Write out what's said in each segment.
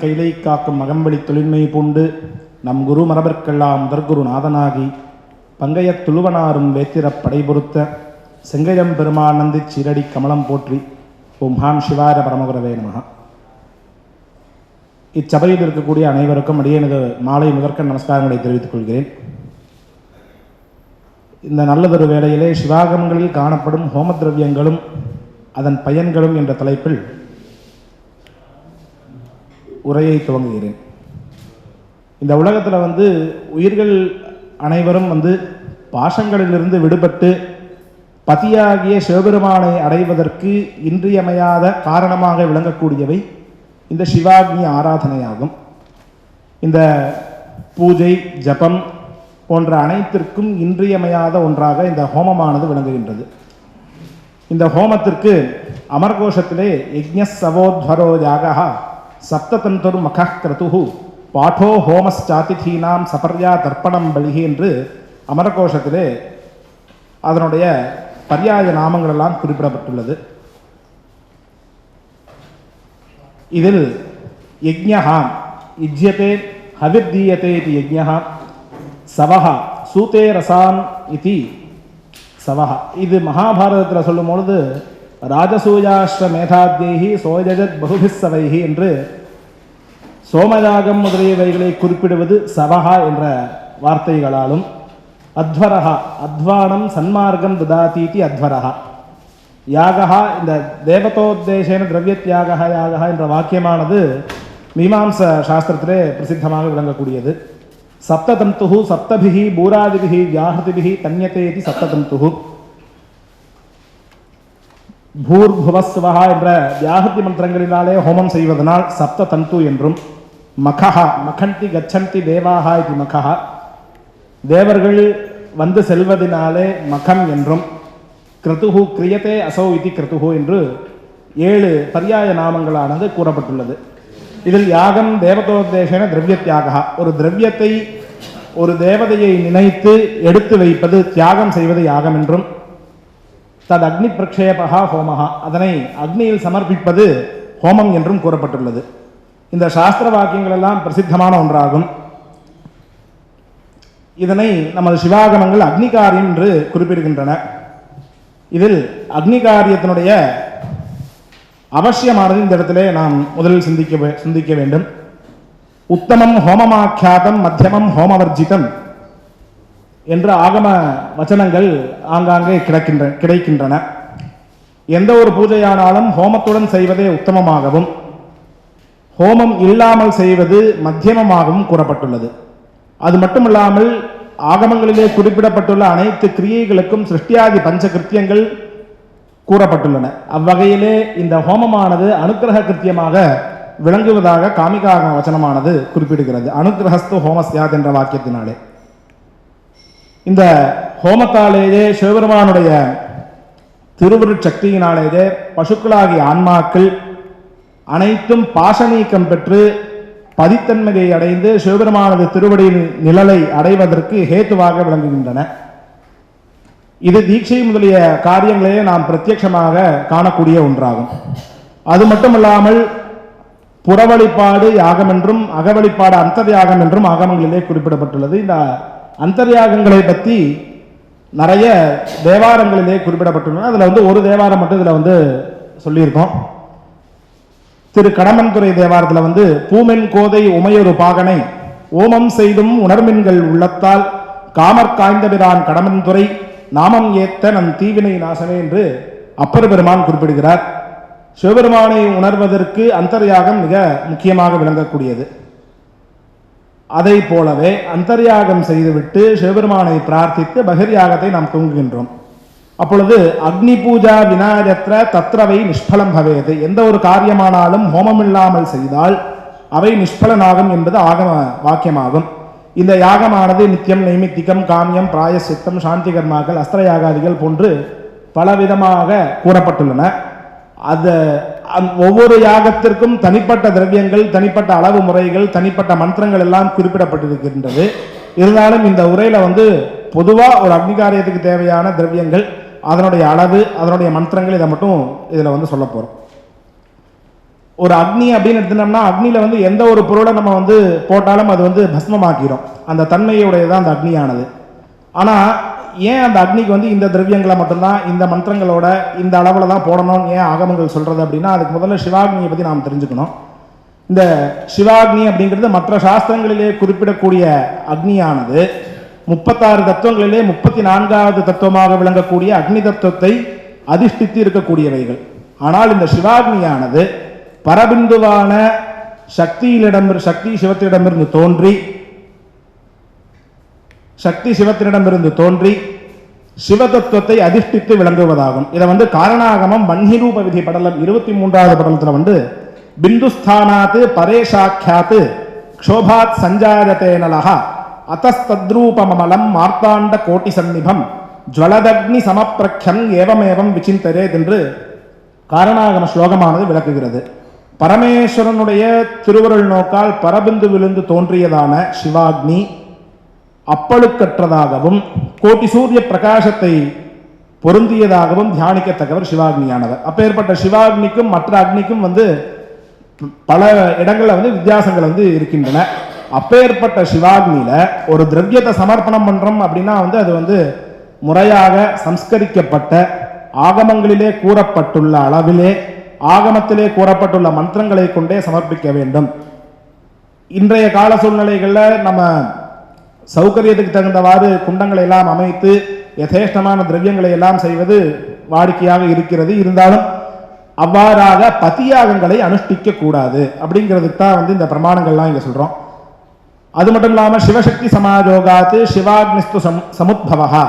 கைலை காக்கும் மகம்பளி தொழின்மை பூண்டு நம் குரு மரபர்க்கெல்லாம் முதற்குரு நாதனாகி பங்கையத் துளுவனாரும் வேத்திரப் படைபொருத்த செங்கையம் பெருமானந்தி சீரடி கமலம் போற்றி ஓம் ஹாம் சிவார பரமகுரவே நமஹ இச்சபையில் இருக்கக்கூடிய அனைவருக்கும் அடியேனது மாலை முதற்க நமஸ்காரங்களை தெரிவித்துக் கொள்கிறேன். இந்த நல்லதொரு வேளையிலே சிவாகமங்களில் காணப்படும் ஹோம திரவியங்களும் அதன் பயன்களும் என்ற தலைப்பில் உரையை துவங்குகிறேன். இந்த உலகத்தில் வந்து உயிர்கள் அனைவரும் வந்து பாசங்களிலிருந்து விடுபட்டு பதியாகிய சிவபெருமானை அடைவதற்கு இன்றியமையாத காரணமாக விளங்கக்கூடியவை இந்த சிவாக்னி ஆராதனையாகும். இந்த பூஜை ஜபம் போன்ற அனைத்திற்கும் இன்றியமையாத ஒன்றாக இந்த ஹோமமானது விளங்குகின்றது. இந்த ஹோமத்திற்கு அமர்கோஷத்திலே யஜ்ஞ சவோத்வரோ யாகா சப்ததந்துர் மக கிரதுஹு பாட்டோ ஹோமஸ்சாதிதீனாம் சபர்யா தர்ப்பணம் பலிகி என்று அமரகோஷத்திலே அதனுடைய பரியாய நாமங்களெல்லாம் குறிப்பிடப்பட்டுள்ளது. இதில் யஜ்ஞா யுஜ்யத்தே ஹவிர்தீயத்தே இது யஜ்ஞா சவஹா சூதே ரசான் இது சவஹா. இது மகாபாரதத்தில் சொல்லும் பொழுது ராஜசூயாஸ்வ மேதாத்யேகி சோஜஜத் பகுபிஸ்ஸவைகி என்று சோமயாகம் முதலியவைகளை குறிப்பிடுவது சவஹா என்ற வார்த்தைகளாலும் அத்வரஹா அத்வானம் சன்மார்க்கம் ததாதீதி அத்வரஹா. யாகா இந்த தேவதோத்தேசேன திரவியத்யாகா யாகா என்ற வாக்கியமானது மீமாம்ச சாஸ்திரத்திலே பிரசித்தமாக விளங்கக்கூடியது. சப்ததந்து சப்தபிகி பூராதிபிகி வியாஹதிபிகி தன்யத்தேதி சப்ததந்து சப்ததந்துஹு பூர்புவஸ்வஹா என்ற தியாகத்தி மந்திரங்களினாலே ஹோமம் செய்வதனால் சப்த தந்து என்றும் மகஹா மகந்தி கச்சந்தி தேவாஹா இது மகஹா. தேவர்கள் வந்து செல்வதினாலே மகம் என்றும் கிருத்துகு கிரியத்தே அசௌ இது கிருத்துகு என்று ஏழு பர்யாய நாமங்களானது கூறப்பட்டுள்ளது. இதில் யாகம் தேவதோத்தேசன திரவிய தியாகா ஒரு திரவியத்தை ஒரு தேவதையை நினைத்து எடுத்து வைப்பது தியாகம் செய்வது யாகம் என்றும் தத் அக்னி பிரக்ஷேபகா ஹோமஹா. அதனை அக்னியில் சமர்ப்பிப்பது ஹோமம் என்றும் கூறப்பட்டுள்ளது. இந்த சாஸ்திர வாக்கியங்கள் எல்லாம் பிரசித்தமான ஒன்றாகும். இதனை நமது சிவாகமங்கள் அக்னிகாரியம் என்று குறிப்பிடுகின்றன. இதில் அக்னிகாரியத்தினுடைய அவசியமானது இந்த இடத்திலே நாம் முதலில் சிந்திக்க சிந்திக்க வேண்டும். உத்தமம் ஹோமமாக்கியாதம் மத்தியமம் ஹோமவர்ஜிதம். என்ற ஆகம வச்சனங்கள் ஆங்காங்கே கிடக்கின்ற கிடைக்கின்றன. எந்த ஒரு பூஜையானாலும் ஹோமத்துடன் செய்வதே உத்தமமாகவும் ஹோமம் இல்லாமல் செய்வது மத்தியமமாகவும் கூறப்பட்டுள்ளது. அது மட்டுமில்லாமல் ஆகமங்களிலே குறிப்பிடப்பட்டுள்ள அனைத்து கிரியைகளுக்கும் சிருஷ்டியாதி பஞ்ச கிருத்தியங்கள் கூறப்பட்டுள்ளன. அவ்வகையிலே இந்த ஹோமமானது அனுக்கிரக கிருத்தியமாக விளங்குவதாக காமிகாகம வச்சனமானது குறிப்பிடுகிறது. அனுக்கிரகஸ்து ஹோமஸ்யாத் என்ற வாக்கியத்தினாலே. இந்த ஹோமத்தாலேயே சிவபெருமானுடைய திருவுருட் சக்தியினாலேயே பசுக்களாகிய ஆன்மாக்கள் அனைத்தும் பாசநீக்கம் பெற்று பதித்தன்மையை அடைந்து சிவபெருமானது திருவடியின் நிழலை அடைவதற்கு ஹேத்துவாக விளங்குகின்றன. இது தீட்சை முதலிய காரியங்களையே நாம் பிரத்யட்சமாக காணக்கூடிய ஒன்றாகும். அது மட்டுமல்லாமல் புறவழிப்பாடு யாகம் என்றும் அகவழிப்பாடு அந்தர்யாகம் என்றும் ஆகமங்களிலே குறிப்பிடப்பட்டுள்ளது. இந்த அந்தர்யாகங்களை பற்றி நிறைய தேவாரங்களிலே குறிப்பிடப்பட்டுள்ளன. அதில் வந்து ஒரு தேவாரம் மட்டும் இதில் வந்து சொல்லியிருக்கோம். திரு கடமன்துறை தேவாரத்தில் வந்து பூமென் கோதை உமையொரு பாகனை ஓமம் செய்தும் உணர்மின்கள் உள்ளத்தால் காமற் காய்ந்தபிரான் கடமன்துறை நாமம் ஏத்த நம் தீவினை நாசமே என்று அப்பர் பெருமான் குறிப்பிடுகிறார். சிவபெருமானை உணர்வதற்கு அந்தர்யாகம் மிக முக்கியமாக விளங்கக்கூடியது. அதை போலவே அந்தர்யாகம் செய்துவிட்டு சிவபெருமானை பிரார்த்தித்து பகிர்யாகத்தை நாம் தூங்குகின்றோம். அப்பொழுது அக்னி பூஜா வினாயத்திர தத்ரவை நிஷ்பலம் பவேது. எந்த ஒரு காரியமானாலும் ஹோமம் இல்லாமல் செய்தால் அவை நிஷ்பலனாகும் என்பது ஆகம வாக்கியமாகும். இந்த யாகமானது நித்தியம் நைமித்திகம் காமியம் பிராயசித்தம் சாந்தி கர்மாக்கள் அஸ்திர யாகாதிகள் போன்று பலவிதமாக கூறப்பட்டுள்ளன. அது ஒவ்வொரு யாகத்திற்கும் தனிப்பட்ட திரவியங்கள் தனிப்பட்ட அளவு முறைகள் தனிப்பட்ட மந்திரங்கள் எல்லாம் குறிப்பிடப்பட்டிருக்கின்றது. இருந்தாலும் இந்த உரையில வந்து பொதுவா ஒரு அக்னிகாரியத்துக்கு தேவையான திரவியங்கள் அதனுடைய அளவு அதனுடைய மந்திரங்கள் இதை மட்டும் இதுல வந்து சொல்ல போறோம். ஒரு அக்னி அப்படின்னு எடுத்துனோம்னா அக்னியில வந்து எந்த ஒரு பொருளை நம்ம வந்து போட்டாலும் அது வந்து பஸ்மமாக்கிடும் அந்த தன்மையுடையதான் அந்த அக்னியானது. ஆனா ஏன் அந்த அக்னிக்கு வந்து இந்த திரவியங்களை மட்டும்தான் இந்த மந்திரங்களோட இந்த அளவில் தான் போடணும்னு ஏன் ஆகமங்கள் சொல்கிறது அப்படின்னா அதுக்கு முதல்ல சிவாக்னியை பற்றி நாம் தெரிஞ்சுக்கணும். இந்த சிவாக்னி அப்படிங்கிறது மற்ற சாஸ்திரங்களிலே குறிப்பிடக்கூடிய அக்னியானது. முப்பத்தாறு தத்துவங்களிலே முப்பத்தி நான்காவது தத்துவமாக விளங்கக்கூடிய அக்னி தத்துவத்தை அதிஷ்டித்து இருக்கக்கூடியவைகள். ஆனால் இந்த சிவாக்னியானது பரபிந்துவான சக்தியிலிடம் சக்தி சிவத்திடமிருந்து தோன்றி சக்தி சிவத்தினிடமிருந்து தோன்றி சிவதத்துவத்தை அதிஷ்டித்து விளங்குவதாகும். இதை வந்து காரணாகமம் வன்னிரூப விதி படலம் இருபத்தி மூன்றாவது படலத்தில் வந்து பிந்துஸ்தானாத்து பரேஷாக்கியாத்து க்ஷோபாத் சஞ்சாரத்தேனலகா அத்தஸ்தத்ரூபமலம் மார்த்தாண்ட கோட்டி சந்நிபம் ஜுவலதக்னி சமப்பிரக்ஷம் ஏவமேவம் விசிந்தரேத் என்று காரணாகம ஸ்லோகமானது விளக்குகிறது. பரமேஸ்வரனுடைய திருவருள் நோக்கால் பரபிந்து விழுந்து தோன்றியதான சிவாக்னி அப்பழுக்கற்றதாகவும் கோட்டி சூரிய பிரகாசத்தை பொருந்தியதாகவும் தியானிக்கத்தக்கவர் சிவாக்னியானவர். அப்பேற்பட்ட சிவாக்னிக்கும் மற்ற அக்னிக்கும் வந்து பல இடங்களில் வந்து வித்தியாசங்கள் வந்து இருக்கின்றன. அப்பேற்பட்ட சிவாக்னியில் ஒரு திரவியத்தை சமர்ப்பணம் பண்ணுறோம் அப்படின்னா வந்து அது வந்து முறையாக சம்ஸ்கரிக்கப்பட்ட ஆகமங்களிலே கூறப்பட்டுள்ள அளவிலே ஆகமத்திலே கூறப்பட்டுள்ள மந்திரங்களை கொண்டே சமர்ப்பிக்க வேண்டும். இன்றைய கால சூழ்நிலைகளில் நம்ம சௌகரியத்துக்கு தகுந்தவாறு குண்டங்களை எல்லாம் அமைத்து யதேஷ்டமான திரவியங்களை எல்லாம் செய்வது வாடிக்கையாக இருக்கிறது. இருந்தாலும் அவ்வாறாக பதியாகங்களை அனுஷ்டிக்க கூடாது. அப்படிங்கிறதுக்கு தான் வந்து இந்த பிரமாணங்கள்லாம் இங்கே சொல்கிறோம் அது மட்டும் இல்லாமல் சிவசக்தி சமாஜோகாத்து சிவாக்னிஸ்து சம் சமுத்பவா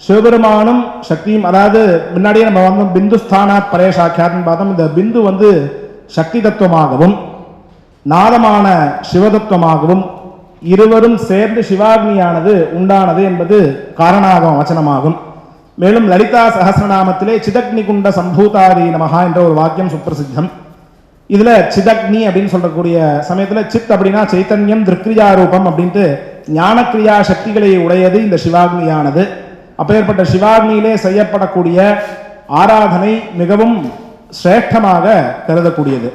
சிவபெருமானும் சக்தியும் அதாவது முன்னாடியே நம்ம வந்து பிந்து ஸ்தானாத் பரேஷாக்கியாத்னு பார்த்தோம். இந்த பிந்து வந்து சக்தி தத்துவமாகவும் நாதமான சிவதத்துவமாகவும் இருவரும் சேர்ந்து சிவாக்னியானது உண்டானது என்பது காரணாகம வச்சனமாகும். மேலும் லலிதா சகசிரநாமத்திலே சிதக்னி குண்ட சம்பூதாரி நமகா என்ற ஒரு வாக்கியம் சுப்பிரசித்தம். இதுல சிதக்னி அப்படின்னு சொல்லக்கூடிய சமயத்துல சித் அப்படின்னா சைத்தன்யம் திருக்ரியா ரூபம் அப்படின்ட்டு ஞானக்கிரியா சக்திகளை உடையது இந்த சிவாக்னியானது. அப்பேற்பட்ட சிவாக்னியிலே செய்யப்படக்கூடிய ஆராதனை மிகவும் சிரேஷ்டமாக கருதக்கூடியது.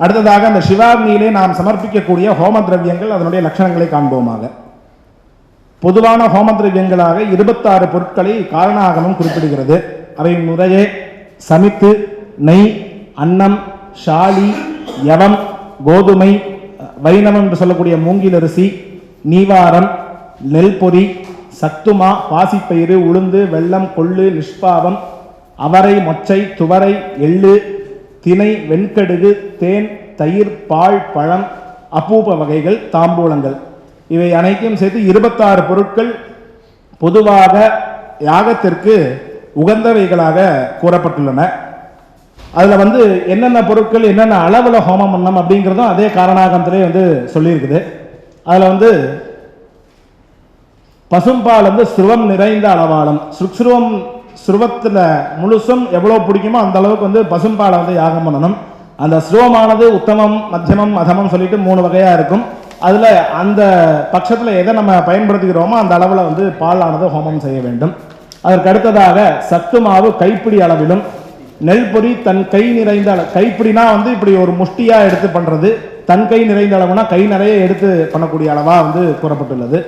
அடுத்ததாக அந்த சிவாக்னியிலே நாம் சமர்ப்பிக்கக்கூடிய ஹோம திரவியங்கள் அதனுடைய லட்சணங்களை காண்போமாக. பொதுவான ஹோம திரவியங்களாக இருபத்தாறு பொருட்களை காரணாகமம் குறிப்பிடுகிறது. அவை முறையே சமித்து நெய் அன்னம் ஷாலி யவம் கோதுமை வைணவம் என்று சொல்லக்கூடிய மூங்கிலரிசி நீவாரம் நெல் பொரி சத்துமா பாசிப்பயிறு உளுந்து வெல்லம் கொள்ளு நிஷ்பாவம் அவரை மொச்சை துவரை எள்ளு தினை வெண்கடுகு தேன் தயிர் பால் பழம் அப்பூப்ப வகைகள் தாம்பூலங்கள். இவை அனைத்தையும் சேர்த்து இருபத்தாறு பொருட்கள் பொதுவாக யாகத்திற்கு உகந்தவைகளாக கூறப்பட்டுள்ளன. அதில் வந்து என்னென்ன பொருட்கள் என்னென்ன அளவில் ஹோமம் பண்ணம் அப்படிங்கிறதும் அதே காரணாகத்திலே வந்து சொல்லியிருக்குது. அதில் வந்து பசும்பால் வந்து ஸ்ருவம் நிறைந்த அளவாலும் சுருவம் ஸ்ருவத்தில் முழுசும் எவ்வளோ பிடிக்குமோ அந்த அளவுக்கு வந்து பசும்பாலை வந்து யாகம் பண்ணணும். அந்த ஸ்ருவமானது உத்தமம் மத்தியமம் அதமம் சொல்லிட்டு மூணு வகையாக இருக்கும். அதில் அந்த பட்சத்தில் எதை நம்ம பயன்படுத்துகிறோமோ அந்த அளவில் வந்து பாலானது ஹோமம் செய்ய வேண்டும். அதற்கு அடுத்ததாக சத்து மாவு கைப்பிடி அளவிலும் நெல் பொறி தன் கை நிறைந்த அள கைப்பிடினா வந்து இப்படி ஒரு முஷ்டியாக எடுத்து பண்ணுறது தன் கை நிறைந்த அளவுனா கை நிறைய எடுத்து பண்ணக்கூடிய அளவாக வந்து கூறப்பட்டுள்ளது.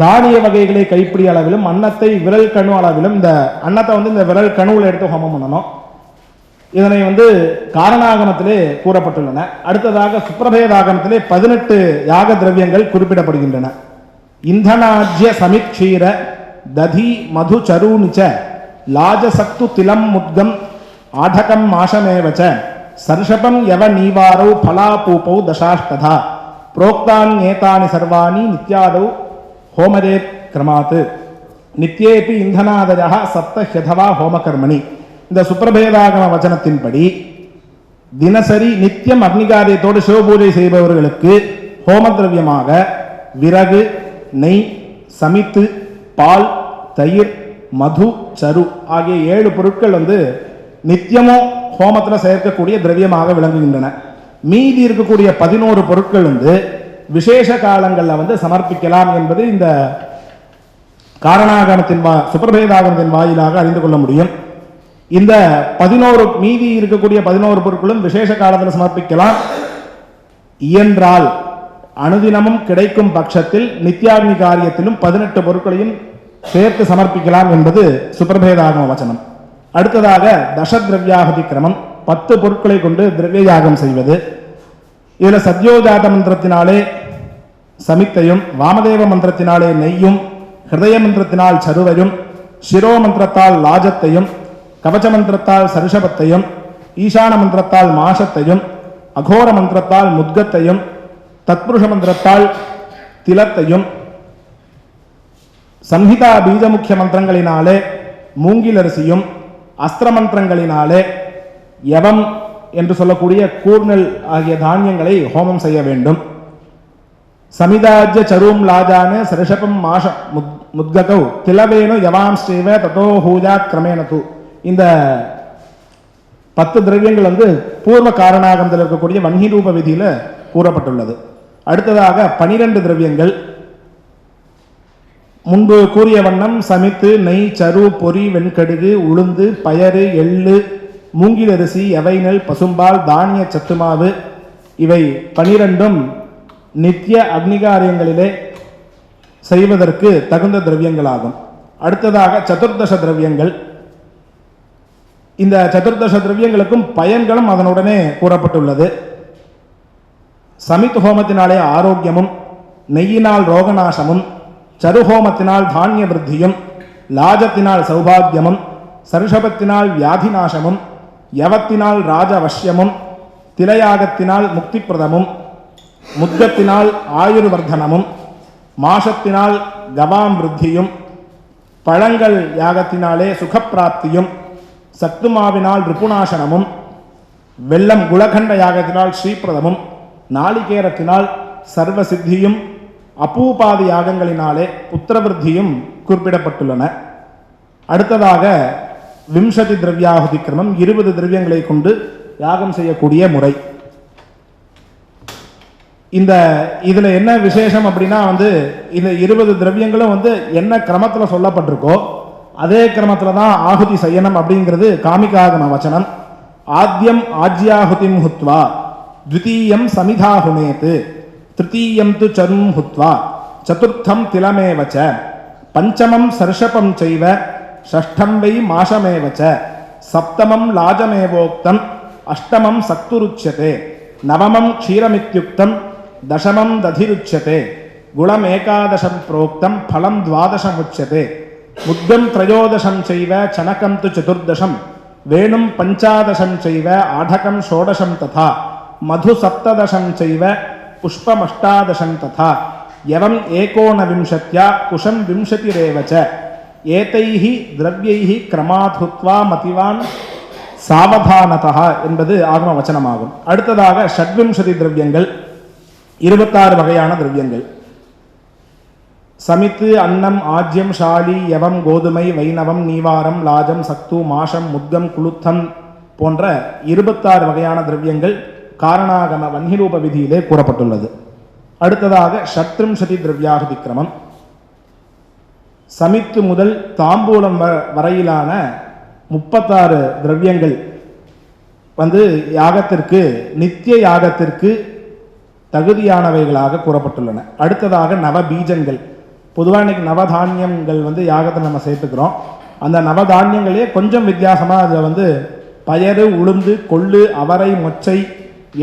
தானிய வகைகளை கைப்பிடி அளவிலும் அன்னத்தை விரல் கணு அளவிலும் இந்த அன்னத்தை வந்து இந்த விரல் கணுவில் எடுத்து ஹோமம் பண்ணணும். இதனை வந்து காரணாகமத்திலே கூறப்பட்டுள்ளன. அடுத்ததாக சுப்பிரபேதாகமத்திலே பதினெட்டு யாக திரவியங்கள் குறிப்பிடப்படுகின்றன. இந்தனாஜ்ய சமிக்ஷீர ததி மது சரூனிச்ச லாஜசத்து திலம் முத்கம் ஆடகம் மாஷமேவச்ச சர்ஷபம் எவ நீவாரௌ பலாபூபௌ தசாஷ்டதா புரோக்தான்யேதானி சர்வாணி நித்யாதௌ ஹோமதேத் கிரமாத் நித்தியேபி இந்தனாதய சப்த ஹ்யதவா ஹோமகர்மணி. இந்த சுப்பிரபேதாகம வச்சனத்தின்படி தினசரி நித்தியம் அக்னிகாரியத்தோடு சிவபூஜை செய்பவர்களுக்கு ஹோம திரவியமாக விறகு நெய் சமித்து பால் தயிர் மது சரு ஆகிய ஏழு பொருட்கள் வந்து நித்தியமும் ஹோமத்தில் சேர்க்கக்கூடிய திரவியமாக விளங்குகின்றன. மீதி இருக்கக்கூடிய பதினோரு பொருட்கள் வந்து விசேஷ காலங்களில் வந்து சமர்ப்பிக்கலாம் என்பது இந்த காரணாகமத்தின் வா சுப்பிரபேதாகமத்தின் வாயிலாக அறிந்து கொள்ள முடியும். இந்த பதினோரு மீதி இருக்கக்கூடிய பதினோரு பொருட்களும் விசேஷ காலத்தில் சமர்ப்பிக்கலாம். இயன்றால் அனுதினமும் கிடைக்கும் பட்சத்தில் நித்யாக்னி காரியத்திலும் பதினெட்டு பொருட்களையும் சேர்த்து சமர்ப்பிக்கலாம் என்பது சுப்பிரபேதாகம வச்சனம். அடுத்ததாக தசதிரவியாகதி கிரமம். பத்து பொருட்களை கொண்டு திரவிய யாகம் செய்வது. இதில் சத்யோஜாத மந்திரத்தினாலே சமித்தையும் வாமதேவ மந்திரத்தினாலே நெய்யும் ஹிருதய மந்திரத்தினால் சருவையும் சிரோ மந்திரத்தால் லாஜத்தையும் கவச மந்திரத்தால் சருஷபத்தையும் ஈசான மந்திரத்தால் மாசத்தையும் அகோர மந்திரத்தால் முத்கத்தையும் தத்புருஷ மந்திரத்தால் திலத்தையும் சம்ஹிதா பீஜமுக்கிய மந்திரங்களினாலே மூங்கிலரிசியும் அஸ்திர மந்திரங்களினாலே யவம் என்று சொல்லக்கூடிய கூர்நெல் ஆகிய தானியங்களை ஹோமம் செய்ய வேண்டும். சமிதாஜ்ய சரூம் லாஜான சரிஷபம் மாஷ முத் முத்ககௌ திலவேனு யவாம் ஸ்ரீவ ததோ ஹூஜா கிரமேண இந்த பத்து திரவியங்கள் வந்து பூர்வ காரணாகமத்தில் இருக்கக்கூடிய வன்கி ரூப விதியில் கூறப்பட்டுள்ளது. அடுத்ததாக பனிரெண்டு திரவியங்கள். முன்பு கூறிய வண்ணம் சமித்து நெய் சரு பொரி வெண்கடுகு உளுந்து பயறு எள்ளு மூங்கிலரிசி எவைநெல் பசும்பால் தானிய சத்துமாவு. இவை பனிரெண்டும் நித்திய அக்னிகாரியங்களிலே செய்வதற்கு தகுந்த திரவியங்களாகும். அடுத்ததாக சதுர்தச திரவியங்கள். இந்த சதுர்தச திரவியங்களுக்கும் பயன்களும் அதனுடனே கூறப்பட்டுள்ளது. சமித் ஹோமத்தினாலே ஆரோக்கியமும் நெய்யினால் ரோகநாசமும் சருஹோமத்தினால் தானிய விருத்தியும் லாஜத்தினால் சௌபாகியமும் சருஷபத்தினால் வியாதி நாசமும் யவத்தினால் ராஜவஷ்யமும் திரையாகத்தினால் முக்திப்பிரதமும் முத்தத்தினால் ஆயுர்வர்தனமும் மாசத்தினால் கவாம் விருத்தியும் பழங்கள் யாகத்தினாலே சுகப்பிராப்தியும் சத்துமாவினால் ரிப்புநாசனமும் வெள்ளம் குலகண்ட யாகத்தினால் ஸ்ரீபிரதமும் நாளிகேரத்தினால் சர்வ சித்தியும் யாகங்களினாலே புத்திரவிருத்தியும் குறிப்பிடப்பட்டுள்ளன. அடுத்ததாக விம்சதி திரவியாகுதி கிரமம் இருபது திரவியங்களை கொண்டு யாகம் செய்யக்கூடிய முறை. இந்த இதில் என்ன விசேஷம் அப்படின்னா வந்து இந்த இருபது திரவியங்களும் வந்து என்ன கிரமத்தில் சொல்லப்பட்டிருக்கோ அதே கிரமத்தில் தான் ஆகுதி செய்யணும் அப்படிங்கிறது காமிகாகம வச்சனம். ஆத்தியம் ஆஜ்யாகுதிம் ஹுத்வா த்விதீயம் சமிதாஹுனேத் திருத்தீயம் து சரும் ஹுத்வா சதுர்த்தம் திலமேவ பஞ்சமம் சர்ஷபம் செய்வ ஷஷ்டம் வை மாஷமேவ சப்தமம் லாஜமேவோக்தம் அஷ்டமம் சக்துருச்சியதே நவமம் க்ஷீரமித்யுக்தம் தசமம் ததிருச்சியதே குணம் ஏகாதசம் புரோக்தம் பலம் துவாதசம் உச்சதே. முத்தம் திரயோதசம் செய்வ சனகம் து சதுர்தசம். வேணும் பஞ்சாதசம் செய்வ ஆடகம் ஷோடசம் ததா. மது சப்ததசம் செய்வ புஷ்பமஷ்டாதசம் ததா. யவம் ஏகோனவிம்சத்யா குஷம் விம்சதிரேவச்ச ஏதைஹி திரவியைஹி கிரமாத்ஹுத்வா மதிவான் சாவதானதா என்பது ஆகம வச்சனமாகும். அடுத்ததாக ஷட்விம்சதி திரவியங்கள். இருபத்தாறு வகையான திரவியங்கள். சமித்து அன்னம் ஆஜ்யம் ஷாலி யவம் கோதுமை வைணவம் நீவாரம் லாஜம் சக்து மாஷம் முத்தம் குளுத்தம் போன்ற இருபத்தாறு வகையான திரவியங்கள் காரணாகம வன்னிரூப விதியிலே கூறப்பட்டுள்ளது. அடுத்ததாக ஷட்ரிம்சதி திரவியாகுதி கிரமம் சமித்து முதல் தாம்பூலம் வ- வரையிலான முப்பத்தாறு திரவியங்கள் வந்து யாகத்திற்கு நித்திய யாகத்திற்கு தகுதியானவைகளாக கூறப்பட்டுள்ளன. அடுத்ததாக நவ பீஜங்கள் பொதுவாக இன்னைக்கு நவதானியங்கள் வந்து யாகத்தை நம்ம சேர்த்துக்கிறோம். அந்த நவதானியங்களே கொஞ்சம் வித்தியாசமாக அதில் வந்து பயறு உளுந்து கொள்ளு அவரை மொச்சை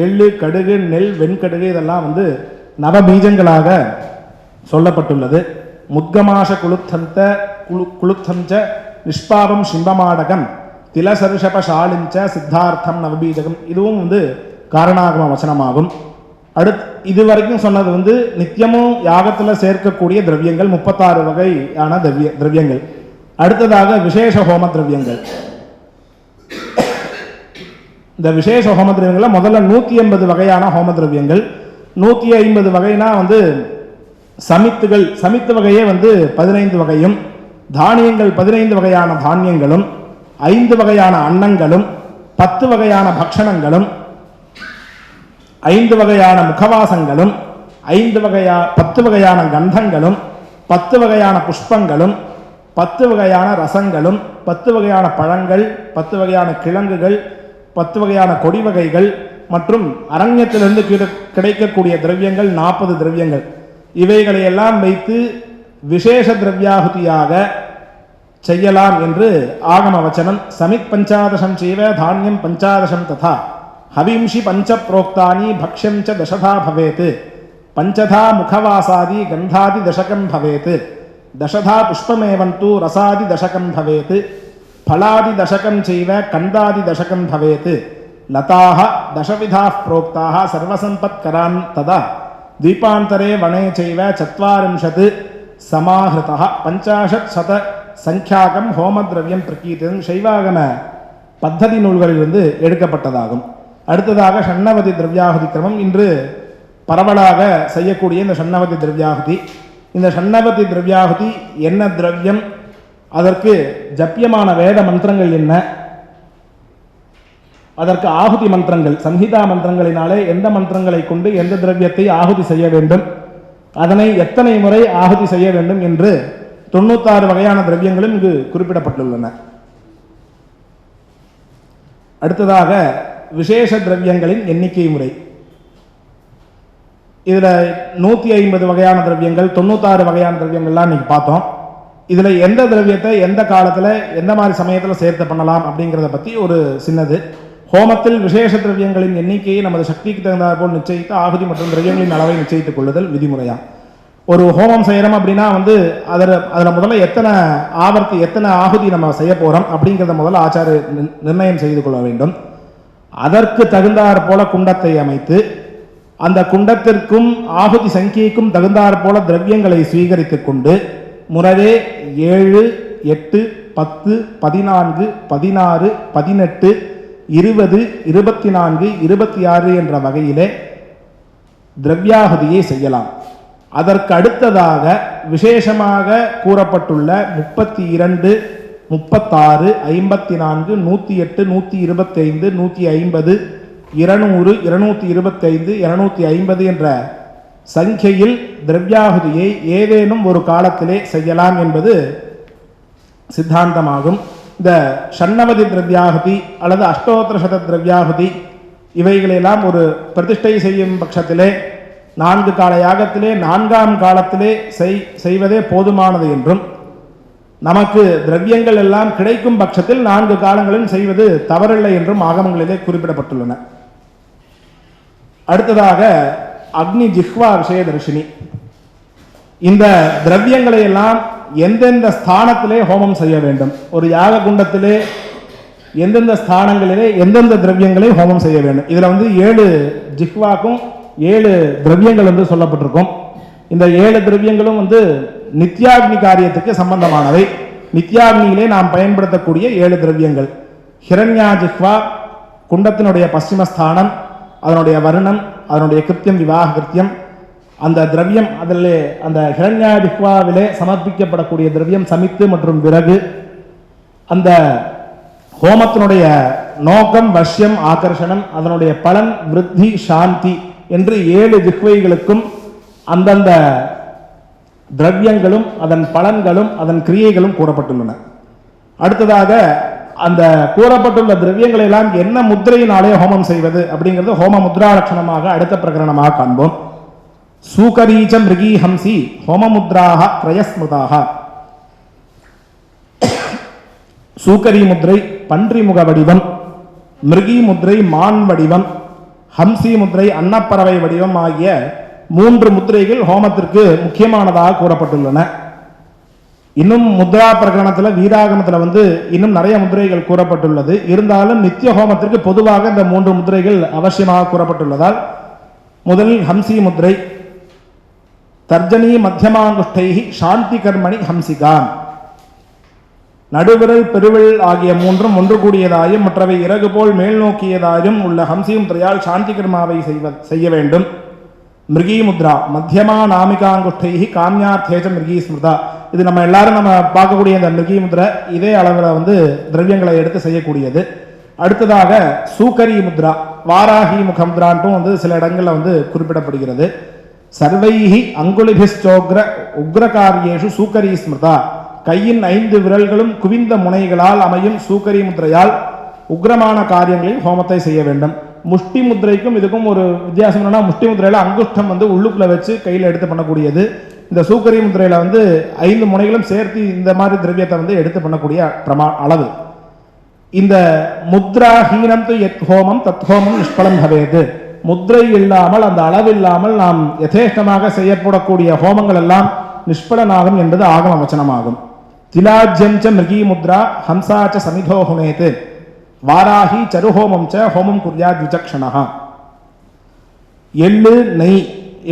எள்ளு கடுகு நெல் வெண்கடுகு இதெல்லாம் வந்து நவபீஜங்களாக சொல்லப்பட்டுள்ளது. முத்கமாஷ குளுத்தந்த குழு குளுத்தஞ்ச நிஷ்பாவம் சிம்பமாடகம் திலசருஷப ஷாலிஞ்ச சித்தார்த்தம் நவபீஜகம் இதுவும் வந்து காரணாகம வச்சனமாகும் அடுத் இது வரைக்கும் சொன்னது வந்து நித்தியமும் யாகத்தில் சேர்க்கக்கூடிய திரவியங்கள் முப்பத்தாறு வகையான திரவிய திரவியங்கள். அடுத்ததாக விசேஷ ஹோம திரவியங்கள். இந்த விசேஷ ஹோம திரவியங்களில் முதல்ல நூற்றி எண்பது வகையான ஹோம திரவியங்கள். நூற்றி ஐம்பது வகைனா வந்து சமித்துகள் சமித்து வகையே வந்து பதினைந்து வகையும் தானியங்கள் பதினைந்து வகையான தானியங்களும் ஐந்து வகையான அன்னங்களும் பத்து வகையான பக்ஷணங்களும் ஐந்து வகையான முகவாசங்களும் ஐந்து வகையா பத்து வகையான கந்தங்களும் பத்து வகையான புஷ்பங்களும் பத்து வகையான ரசங்களும் பத்து வகையான பழங்கள் பத்து வகையான கிழங்குகள் பத்து வகையான கொடி வகைகள் மற்றும் அரண்யத்திலிருந்து கிடைக்கக்கூடிய திரவியங்கள் நாற்பது திரவியங்கள். இவைகளை எல்லாம் வைத்து விசேஷ திரவியாகுதியாக செய்யலாம் என்று ஆகம வச்சனம் சமித் பஞ்சாதசம் செய்வ தானியம் பஞ்சாதசம் ததா. ஹவிம்ஷி பஞ்ச புரோக்தானி பக்ஷ்யம் ச தசதா பவேத் பஞ்சதா முகவாசாதி கந்தாதி தசகம் பவேத் தசதா புஷ்பமேவந்து ரசாதி தசகம் பவேத் ஃபலாதி தசகம் செய்வ கந்தாதி தசகம் பவேத் லதாக தசவிதாः प्रोक्ताः सर्वसम्पत्करान् तदा द्वीपान्तरे वने चैव चत्वारिंशत् समाहृतः பஞ்சாஷத் சத சங்கியாகம் ஹோமத்ரவியம் பிரகீதம் சைவாகம பத்ததி நூல்களிலிருந்து எடுக்கப்பட்டதாகும் அடுத்ததாக ஷண்ணவதி திரவியாகுதி கிரமம். இன்று பரவலாக செய்யக்கூடிய இந்த ஷண்ணவதி திரவியாகுதி. இந்த ஷண்ணவதி திரவியாகுதி என்ன திரவியம்? அதற்கு ஜப்பியமான வேத மந்திரங்கள் என்ன? அதற்கு ஆகுதி மந்திரங்கள் சம்ஹிதா மந்திரங்களினாலே எந்த மந்திரங்களை கொண்டு எந்த திரவியத்தை ஆகுதி செய்ய வேண்டும்? அதனை எத்தனை முறை ஆகுதி செய்ய வேண்டும் என்று தொண்ணூத்தாறு வகையான திரவியங்களும் இங்கு குறிப்பிடப்பட்டுள்ளன. அடுத்ததாக விசேஷ திரவியங்களின் எண்ணிக்கை முறை. இதில் நூற்றி ஐம்பது வகையான திரவியங்கள் தொண்ணூத்தாறு வகையான திரவியங்கள்லாம் இன்னைக்கு பார்த்தோம். இதில் எந்த திரவியத்தை எந்த காலத்தில் எந்த மாதிரி சமயத்தில் சேர்த்து பண்ணலாம் அப்படிங்கிறத பற்றி ஒரு சின்னது. ஹோமத்தில் விசேஷ திரவியங்களின் எண்ணிக்கையை நமது சக்திக்கு தகுந்தாற் போல் நிச்சயித்து ஆகுதி மற்றும் திரவியங்களின் அளவை நிச்சயித்துக் கொள்ளுதல் விதிமுறையாக ஒரு ஹோமம் செய்கிறோம் அப்படின்னா வந்து அதில் அதில் முதல்ல எத்தனை ஆவர்த்தி எத்தனை ஆகுதி நம்ம செய்ய போகிறோம் அப்படிங்கிறத முதல்ல ஆச்சார நிர்ணயம் செய்து கொள்ள வேண்டும். அதற்கு தகுந்தாற் போல குண்டத்தை அமைத்து அந்த குண்டத்திற்கும் ஆகுதி சங்கியைக்கும் தகுந்தாற் போல திரவியங்களை சுவீகரித்து கொண்டு முறவே ஏழு எட்டு பத்து பதினான்கு பதினாறு பதினெட்டு இருபது இருபத்தி நான்கு இருபத்தி ஆறு என்ற வகையிலே திரவியாகுதியை செய்யலாம். அதற்கு அடுத்ததாக விசேஷமாக கூறப்பட்டுள்ள முப்பத்தி இரண்டு முப்பத்தாறு ஐம்பத்தி நான்கு நூற்றி எட்டு நூற்றி இருபத்தைந்து நூற்றி ஐம்பது இருநூறு இருநூற்றி இருபத்தைந்து இருநூற்றி ஐம்பது என்ற சங்கையில் திரவியாகுதியை ஏதேனும் ஒரு காலத்திலே செய்யலாம் என்பது சித்தாந்தமாகும். இந்த ஷண்ணவதி திரவியாகுதி அல்லது அஷ்டோத்திரசத திரவியாகுதி இவைகளெல்லாம் ஒரு பிரதிஷ்டை செய்யும் பட்சத்திலே நான்கு கால யாகத்திலே நான்காம் காலத்திலே செய் செய்வதே போதுமானது என்றும் நமக்கு திரவியங்கள் எல்லாம் கிடைக்கும் பட்சத்தில் நான்கு காலங்களில் செய்வது தவறில்லை என்றும் ஆகமங்களிலே குறிப்பிடப்பட்டுள்ளன. அடுத்ததாக அக்னி ஜிஹ்வா விஷயதர்ஷினி இந்த திரவியங்களை எல்லாம் எந்தெந்த ஸ்தானத்திலே ஹோமம் செய்ய வேண்டும்? ஒரு யாக குண்டத்திலே எந்தெந்த ஸ்தானங்களிலே எந்தெந்த திரவியங்களை ஹோமம் செய்ய வேண்டும்? இதில் வந்து ஏழு ஜிஹ்வாக்கும் ஏழு திரவியங்கள் வந்து சொல்லப்பட்டிருக்கும். இந்த ஏழு திரவியங்களும் வந்து நித்யாக்னி காரியத்துக்கு சம்பந்தமானவை. நித்யாக்னியிலே நாம் பயன்படுத்தக்கூடிய ஏழு திரவியங்கள். ஹிரண்யாஜிஹ்வா குண்டத்தினுடைய பশ্চিமஸ்தானம் அதனுடைய வருணம் அதனுடைய கிருத்தியம் விவாக கிருத்தியம். அந்த திரவியம் அதில் அந்த ஹிரண்யா ஜிஹ்வாவிலே சமர்ப்பிக்கப்படக்கூடிய திரவியம் சமித்து மற்றும் விறகு. அந்த ஹோமத்தினுடைய நோக்கம் வஷ்யம் ஆகர்ஷணம் அதனுடைய பலன் விருத்தி சாந்தி என்று ஏழு ஜிஹ்வைகளுக்கும் அந்தந்த திரவியங்களும் அதன் பலன்களும் அதன் கிரியைகளும் கூறப்பட்டுள்ளன. அடுத்ததாக அந்த கூறப்பட்டுள்ள திரவியங்களை எல்லாம் என்ன முத்திரையினாலே ஹோமம் செய்வது அப்படிங்கிறது ஹோம முத்ரா லட்சணமாக அடுத்த பிரகரணமாக காண்போம். சூகரீச்ச மிருகீஹம்சி ஹோமமுத்ராக திரயஸ்மிருதாக சூக்கரி முத்ரை பன்றி முக வடிவம் மிருகி முத்ரை மான் வடிவம் ஹம்சி முத்ரை அன்னப்பறவை வடிவம் ஆகிய மூன்று முத்திரைகள் ஹோமத்திற்கு முக்கியமானதாக கூறப்பட்டுள்ளன. இன்னும் முத்ரா பிரகடனத்தில் வீராகமத்தில் வந்து இன்னும் நிறைய முத்திரைகள் கூறப்பட்டுள்ளது. இருந்தாலும் நித்திய ஹோமத்திற்கு பொதுவாக இந்த மூன்று முத்திரைகள் அவசியமாக கூறப்பட்டுள்ளதால் முதலில் ஹம்சி முத்ரை தர்ஜனி மத்தியமாங்குஷ்டைஹி சாந்தி கர்மணி ஹம்சிகான் நடுவிரல் பெருவிரல் ஆகிய மூன்றும் ஒன்று கூடியதாயும் மற்றவை இறகு போல் மேல் நோக்கியதாயும் உள்ள ஹம்சி முத்ரையால் சாந்தி கர்மாவை செய்வ செய்ய வேண்டும். மிருகீமுத்ரா மத்தியமா நாமிகாங்குஷ்டைஹி காமியார்த்தேஜ மிருகி ஸ்மிருதா இது நம்ம எல்லாரும் நம்ம பார்க்கக்கூடிய இந்த மிருகீமுத்ரை இதே அளவில் வந்து திரவியங்களை எடுத்து செய்யக்கூடியது. அடுத்ததாக சூக்கரி முத்ரா வாராகி முகமுத்ரான்ட்டும் வந்து சில இடங்களில் வந்து குறிப்பிடப்படுகிறது. சர்வைஹி அங்குலிபிஸ்டோக்ர உக்ரகாரியேஷு சூக்கரி ஸ்மிருதா கையின் ஐந்து விரல்களும் குவிந்த முனைகளால் அமையும் சூக்கரி முத்திரையால் உக்ரமான காரியங்களில் ஹோமத்தை செய்ய வேண்டும். முஷ்டி முத்திரைக்கும் இதுக்கும் ஒரு வித்தியாசம் என்னன்னா முஷ்டி முத்திரையில் அங்குஷ்டம் வந்து உள்ளுக்குள்ள வச்சு கையில் எடுத்து பண்ணக்கூடியது. இந்த சூக்கரி முத்திரையில வந்து ஐந்து முனைகளும் சேர்த்து இந்த மாதிரி திரவியத்தை வந்து எடுத்து பண்ணக்கூடிய பிரமா அளவு. இந்த முத்ரா ஹீனம் து எத் ஹோமம் தத் ஹோமம் நிஷ்பலம் பவேது. முத்ரை இல்லாமல் அந்த அளவு இல்லாமல் நாம் யதேஷ்டமாக செய்யப்படக்கூடிய ஹோமங்கள் எல்லாம் நிஷ்பலனாகும் என்பது ஆகம வச்சனமாகும். திலாஜ்யம் ச மிருகி முத்ரா ஹம்சா சமிதோ ஹுனேத்து வாராகி சருஹோமம் ச ஹோமம் குர்யா விசக்ஷணா எள்ளு நெய்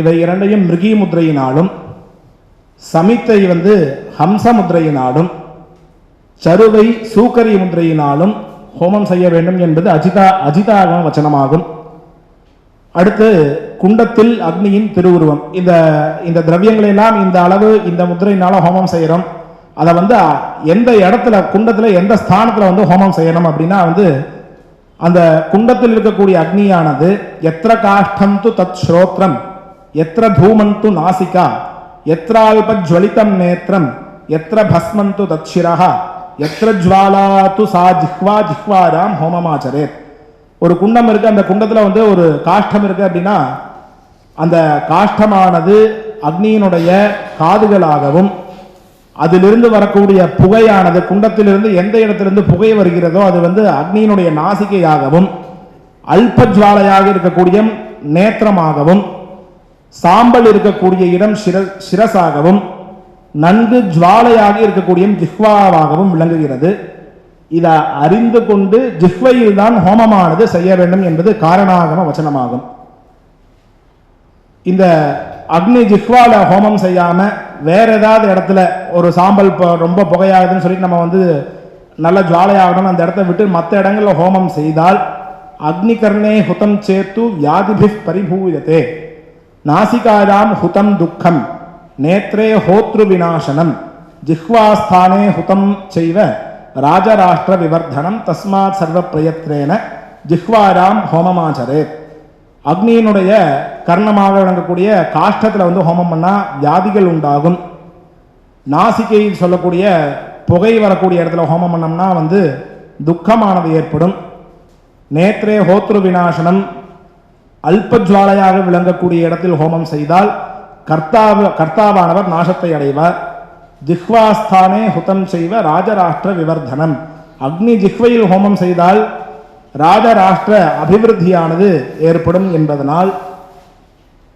இவை இரண்டையும் மிருகி முத்ரையினாலும் சமித்தை வந்து ஹம்ச முத்ரையினாலும் சருவை சூக்கரி முத்திரையினாலும் ஹோமம் செய்ய வேண்டும் என்பது அஜிதா அஜிதாகம வச்சனமாகும். அடுத்து குண்டத்தில் அக்னியின் திருவுருவம். இந்த இந்த திரவியங்களை எல்லாம் இந்த அளவு இந்த முத்திரையினால ஹோமம் செய்கிறோம். அதை வந்து எந்த இடத்துல குண்டத்தில் எந்த ஸ்தானத்தில் வந்து ஹோமம் செய்யணும் அப்படின்னா வந்து அந்த குண்டத்தில் இருக்கக்கூடிய அக்னியானது எத்திர காஷ்டம் து தத் ஸ்ரோத்ரம் எத்திர தூமன் து நாசிகா எத்ரால்ப ஜுவலிதம் நேத்திரம் எத்திர பஸ்மன் து தத் எத்திர ஜுவாலா து சா ஜிஹ்வா ஜிஹ்வாராம் ஹோமமாச்சரேத் ஒரு குண்டம் இருக்கு அந்த குண்டத்தில் வந்து ஒரு காஷ்டம் இருக்கு அப்படின்னா அந்த காஷ்டமானது அக்னியினுடைய காதுகளாகவும் அதிலிருந்து வரக்கூடிய புகையானது குண்டத்திலிருந்து எந்த இடத்திலிருந்து புகை வருகிறதோ அது வந்து அக்னியினுடைய நாசிகையாகவும் அல்ப ஜுவாலையாக இருக்கக்கூடிய நேத்திரமாகவும் சாம்பல் இருக்கக்கூடிய இடம் சிர சிரசாகவும் நன்கு ஜுவாலையாக இருக்கக்கூடிய ஜிஹ்வாவாகவும் விளங்குகிறது. இதை அறிந்து கொண்டு ஜிஹ்வையில் தான் ஹோமமானது செய்ய வேண்டும் என்பது காரணாகம வச்சனமாகும். இந்த அக்னி ஜிஹ்வால ஹோமம் செய்யாம வேற ஏதாவது இடத்துல ஒரு சாம்பல் இப்போ ரொம்ப புகையாகுதுன்னு சொல்லிட்டு நம்ம வந்து நல்ல ஜுவாலையாகணும் அந்த இடத்த விட்டு மற்ற இடங்களில் ஹோமம் செய்தால் அக்னிகர்ணே ஹுதம் சேத்து வியாதிபி பரிபூயத்தே நாசிகாயாம் ஹுதம் துக்கம். நேத்ரே ஹோத்ரு விநாசனம். ஜிஹ்வாஸ்தானே ஹுதம் செய்வ. ராஜராஷ்டிர விவர்தனம் தஸ்மாத் சர்வ பிரயத்னேன. ஜிஹ்வாராம் ஹோமமாச்சரேத் அக்னியினுடைய கர்ணமாக விளங்கக்கூடிய காஷ்டத்தில் வந்து ஹோமம் பண்ணால் வியாதிகள் உண்டாகும். நாசிக்கையில் சொல்லக்கூடிய புகை வரக்கூடிய இடத்துல ஹோமம் பண்ணோம்னா வந்து துக்கமானது ஏற்படும். நேத்ரே ஹோத்ரு விநாசனம் அல்பஜ்வாலையாக விளங்கக்கூடிய இடத்தில் ஹோமம் செய்தால் கர்த்தாவ கர்த்தாவானவர் நாசத்தை அடைவார். ஜிஹ்வாஸ்தானே ஹுதம் செய்வ ராஜராஷ்டிர விவர்தனம். அக்னி ஜிஹ்வையில் ஹோமம் செய்தால் ராஜராஷ்டிர அபிவிருத்தியானது ஏற்படும் என்பதனால்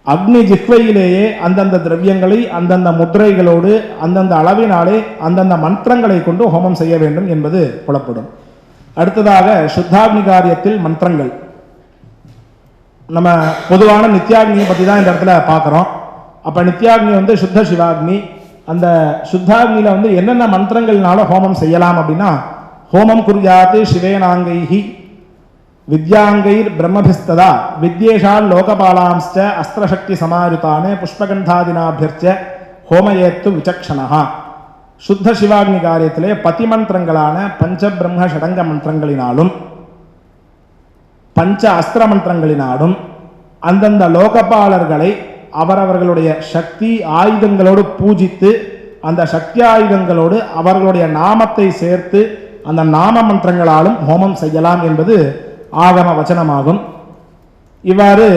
அக்னி ஜிஹ்வையிலேயே அந்தந்த திரவியங்களை அந்தந்த முத்திரைகளோடு அந்தந்த அளவினாலே அந்தந்த மந்திரங்களை கொண்டு ஹோமம் செய்ய வேண்டும் என்பது புலப்படும். அடுத்ததாக சுத்தாக்னி காரியத்தில் மந்திரங்கள். நம்ம பொதுவான நித்யாக்னியை பற்றி தான் இந்த இடத்துல பார்க்குறோம். அப்போ நித்யாக்னி வந்து சுத்த சிவாக்னி. அந்த சுத்தாக்னியில் வந்து என்னென்ன மந்திரங்கள்னால ஹோமம் செய்யலாம் அப்படின்னா ஹோமம் குறியாது சிவேனாங்கைஹி வித்யாங்கைர் பிரம்மபிஸ்ததா வித்யேஷால் லோகபாலாம்ஸ்ச அஸ்திரசக்தி சமாயுதானே புஷ்பகந்தாதினாபியர்ச்ச ஹோமயேத்து விசக்ஷணா சுத்த சிவாக்னி காரியத்திலே பதி மந்திரங்களான பஞ்சபிரம்ம ஷடங்க மந்திரங்களினாலும் பஞ்ச அஸ்திர மந்திரங்களினாலும் அந்தந்த லோகபாலர்களை அவரவர்களுடைய சக்தி ஆயுதங்களோடு பூஜித்து அந்த சக்தி ஆயுதங்களோடு அவர்களுடைய நாமத்தை சேர்த்து அந்த நாம மந்திரங்களாலும் ஹோமம் செய்யலாம் என்பது ஆகம வச்சனமாகும் இவ்வாறு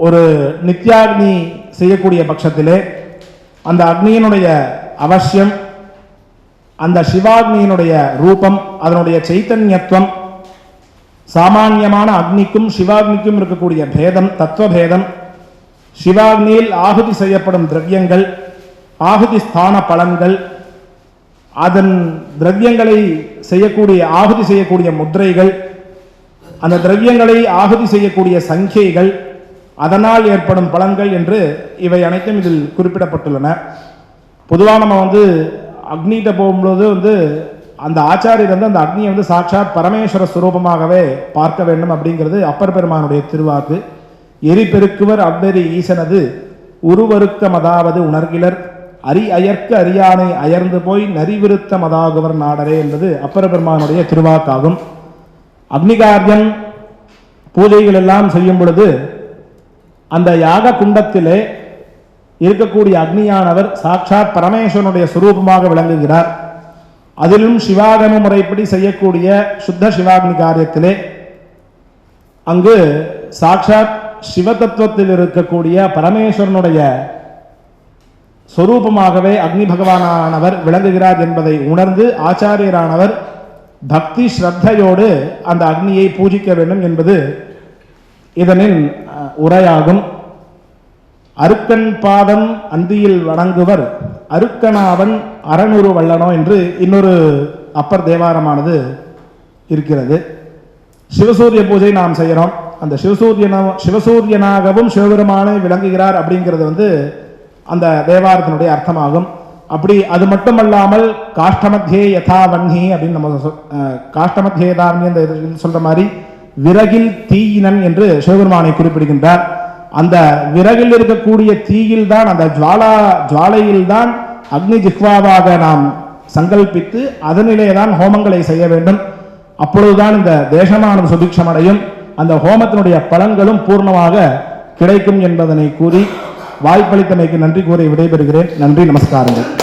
ஒரு நித்யாக்னி செய்யக்கூடிய பட்சத்திலே அந்த அக்னியினுடைய அவசியம் அந்த சிவாக்னியினுடைய ரூபம் அதனுடைய சைத்தன்யத்துவம் சாமானியமான அக்னிக்கும் சிவாக்னிக்கும் இருக்கக்கூடிய பேதம் தத்துவபேதம் சிவாக்னியில் ஆகுதி செய்யப்படும் திரவியங்கள் ஆகுதி ஸ்தான பலன்கள் அதன் திரவியங்களை செய்யக்கூடிய ஆகுதி செய்யக்கூடிய முத்திரைகள் அந்த திரவியங்களை ஆகுதி செய்யக்கூடிய சங்கைகள் அதனால் ஏற்படும் பலன்கள் என்று இவை அனைத்தும் இதில் குறிப்பிடப்பட்டுள்ளன. பொதுவாக நம்ம வந்து அக்னிகிட்ட போகும்போது வந்து அந்த ஆச்சாரியர் வந்து அந்த அக்னியை வந்து சாட்சாத் பரமேஸ்வர சுரூபமாகவே பார்க்க வேண்டும் அப்படிங்கிறது அப்பர் பெருமானுடைய திருவாக்கு. எரிபெருக்குவர் அவ்வெறி ஈசனது உருவருக்கமதாவது உணர்கிலர். அரி அயர்க்க அரியானை அயர்ந்து போய் நரிவிருத்தமதாகுவர் நாடரே என்பது அப்பர் பெருமானுடைய திருவாக்காகும். அக்னிகாரியம் பூஜைகள் எல்லாம் செய்யும் பொழுது அந்த யாக குண்டத்திலே இருக்கக்கூடிய அக்னியானவர் சாட்சாத் பரமேஸ்வரனுடைய சுரூபமாக விளங்குகிறார். அதிலும் சிவாகம முறைப்படி செய்யக்கூடிய சுத்த சிவாக்னி காரியத்திலே அங்கு சாட்சாத் சிவதத்துவத்தில் இருக்கக்கூடிய பரமேஸ்வரனுடைய சொரூபமாகவே அக்னி பகவானானவர் விளங்குகிறார் என்பதை உணர்ந்து ஆச்சாரியரானவர் பக்தி ஸ்ரத்தையோடு அந்த அக்னியை பூஜிக்க வேண்டும் என்பது இதனின் உரையாகும். அருக்கன் பாதம் அந்தியில் வணங்குவர். அருக்கனாவன் அறநூறு வல்லனோ என்று இன்னொரு அப்பர் தேவாரமானது இருக்கிறது. சிவசூரிய பூஜை நாம் செய்கிறோம் அந்த சிவசூரியன சிவசூரியனாகவும் சிவபெருமானை விளங்குகிறார் அப்படிங்கிறது வந்து அந்த தேவாரத்தினுடைய அர்த்தமாகும். அப்படி அது மட்டுமல்லாமல் காஷ்டமத்தியே யதா வன்னி அப்படின்னு நம்ம சொல்- அஹ், காஷ்டமத்தியே இந்த சொல்ற மாதிரி விறகில் தீயினன் என்று சிவபெருமானை குறிப்பிடுகின்றார். அந்த விறகில் இருக்கக்கூடிய தீயில் தான் அந்த ஜுவாலா ஜுவாலையில் தான் அக்னி ஜிஹ்வாவாக நாம் சங்கல்பித்து அதனிலே தான் ஹோமங்களை செய்ய வேண்டும். அப்பொழுதுதான் இந்த தேசமானது சுபிக்ஷமடையும். அந்த ஹோமத்தினுடைய பலன்களும் பூர்ணமாக கிடைக்கும் என்பதனை கூறி வாய்ப்பளித்தமைக்கு நன்றி கூறி விடைபெறுகிறேன். நன்றி நமஸ்காரங்கள்.